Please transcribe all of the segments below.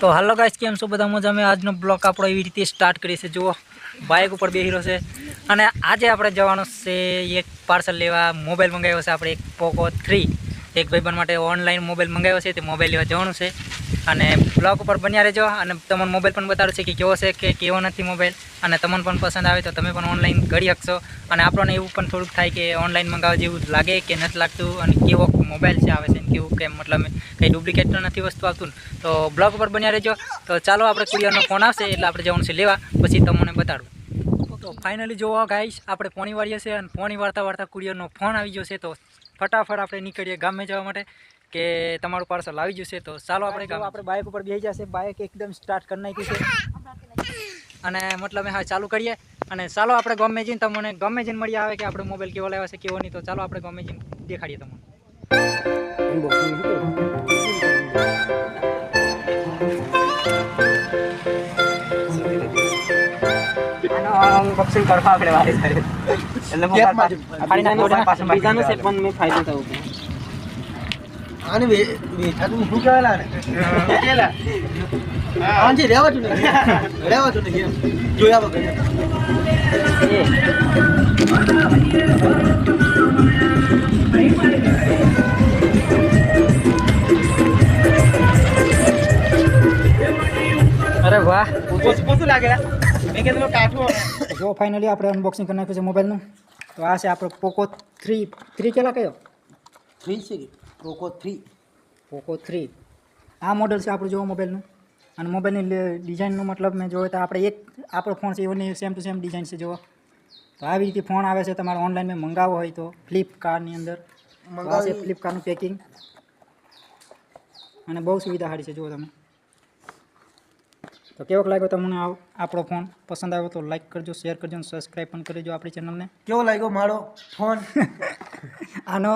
તો હાલો ગાઈસ કેમ છો? બધા મજા અમે આજનો બ્લોક આપણો એવી રીતે સ્ટાર્ટ કરીએ છીએ. જુઓ બાઇક ઉપર રહ્યો છે. અને આજે આપણે જવાનું છે એક પાર્સલ લેવા. મોબાઈલ મંગાવ્યો છે આપણે એક પોકો થ્રી એક ભાઈબંધ માટે ઓનલાઈન મોબાઈલ મંગાવ્યો છે, તે મોબાઈલ લેવા જવાનું છે. અને બ્લોગ ઉપર બન્યા રહેજો અને તમને મોબાઈલ પણ બતાડું છે કે કેવો છે કે કેવો નથી મોબાઈલ અને તમને પણ પસંદ આવે તો તમે પણ ઓનલાઈન કરી શકશો. અને આપણને એવું પણ થોડુંક થાય કે ઓનલાઈન મંગાવવા જેવું લાગે કે નથી લાગતું અને કેવો મોબાઈલ છે, આવે છે કેવું કેમ મતલબ કંઈ ડુપ્લિકેટ નથી વસ્તુ આવતું તો બ્લોગ ઉપર બન્યા રહેજો. તો ચાલો આપણે કુરિયરનો ફોન આવશે એટલે આપણે જવાનું છે લેવા. પછી તમને બતાડું. તો ફાઇનલી જોવો ગાઈશ આપણે પોણી વાળીએ છીએ અને પોણી વાળતા વાળતા કુરિયરનો ફોન આવી ગયો છે. તો ફટાફટ આપણે નીકળીએ ગામે જવા માટે. કે તમારું પાર્સલ આવી જશે તો ચાલો આપણે આપણે બાઇક ઉપર બેસી જશે બાઇક એકદમ સ્ટાર્ટ કરી નાખી છે. અને મતલબ હા ચાલુ કરીએ. અને ચાલો આપણે ગમે જઈને તમને ગમે જઈને મળી આવે કે આપણે મોબાઈલ કેવો લેવા છે કેવો નહીં તો ચાલો આપણે ગમે જઈને દેખાડીએ તમને. અનબોક્સિંગ કરવા આપણે વારે એટલે બીજાનું છે પણ મેં ફાયદો થયો. આને બે- બેઠા તું શું કહેવાય લાને? કેલા? આને રહેવાતું નથી. રહેવાતું નથી એમ. જોયા વગર. અરે વાહ ઓછું ઓછું લાગે મેં કીધું કાઠું જો ફાઇનલી આપણે અનબોક્સિંગ કરી નાખ્યું છે મોબાઈલનું તો આ છે આપણો પોકો થ્રી થ્રી કેટલા કયો થ્રી છે કે? પોકો થ્રી પોકો થ્રી આ મોડલ છે આપણું જોવો મોબાઈલનું અને મોબાઈલની ડિઝાઇનનો મતલબ મેં જોયો તો આપણે એક આપણો ફોન છે એની સેમ ટુ સેમ ડિઝાઇન છે જોવો. તો આવી રીતે ફોન આવે છે તમારે ઓનલાઈન મેં મંગાવો હોય તો ફ્લિપકાર્ટની અંદર. મંગાવે છે ફ્લિપકાર્ટનું પેકિંગ અને બહુ સુવિધા સારી છે જુઓ તમે. તો કેવોક લાગ્યો તમને આપણો ફોન પસંદ આવ્યો તો લાઈક કરજો શેર કરજો અને સબસ્ક્રાઈબ પણ કરજો આપણી ચેનલને કેવો લાગ્યો મારો ફોન આનો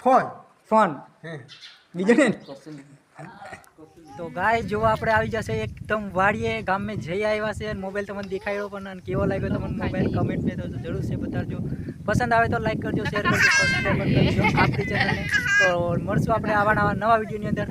ફોન ફોન. હે. બીજો ને તો ગાય જો આપણે આવી જશે એકદમ વાડીએ ગામે જઈ આવ્યા છે. મોબાઈલ તમને દેખાડ્યો પણ અને કેવો લાગ્યો તમને મોબાઈલ કમેન્ટ મેં તો જરૂર છે બતાવજો. પસંદ આવે તો લાઈક કરજો શેર કરજો સબસ્ક્રાઈબ કરજો આપણી ચેનલને તો મળશું આપણે આવા નવા નવા વિડીયોની અંદર.